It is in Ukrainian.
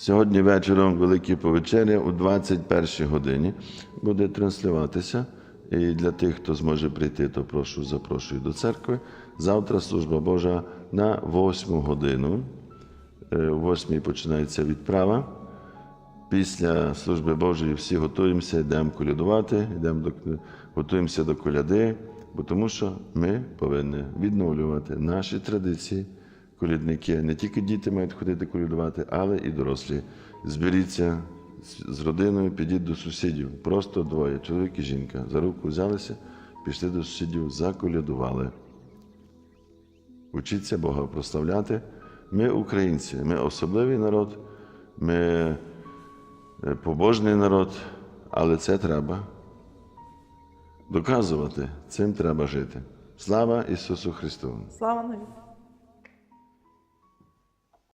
Сьогодні вечором Великі Повечеря у 21 годині буде транслюватися. І для тих, хто зможе прийти, то прошу запрошую до церкви. Завтра служба Божа на 8 годину. Е, О 8 починається відправа. Після служби Божої всі готуємося, йдемо колядувати, йдемо до, готуємося до коляди, бо тому що ми повинні відновлювати наші традиції, колядники. Не тільки діти мають ходити колядувати, але і дорослі. Зберіться з- родиною, підіть до сусідів. Просто двоє, чоловік і жінка. За руку взялися, пішли до сусідів, заколядували. Учіться Бога прославляти. Ми українці, ми особливий народ, ми е, побожний народ, але це треба доказувати, цим треба жити. Слава Ісусу Христу! Слава навіки!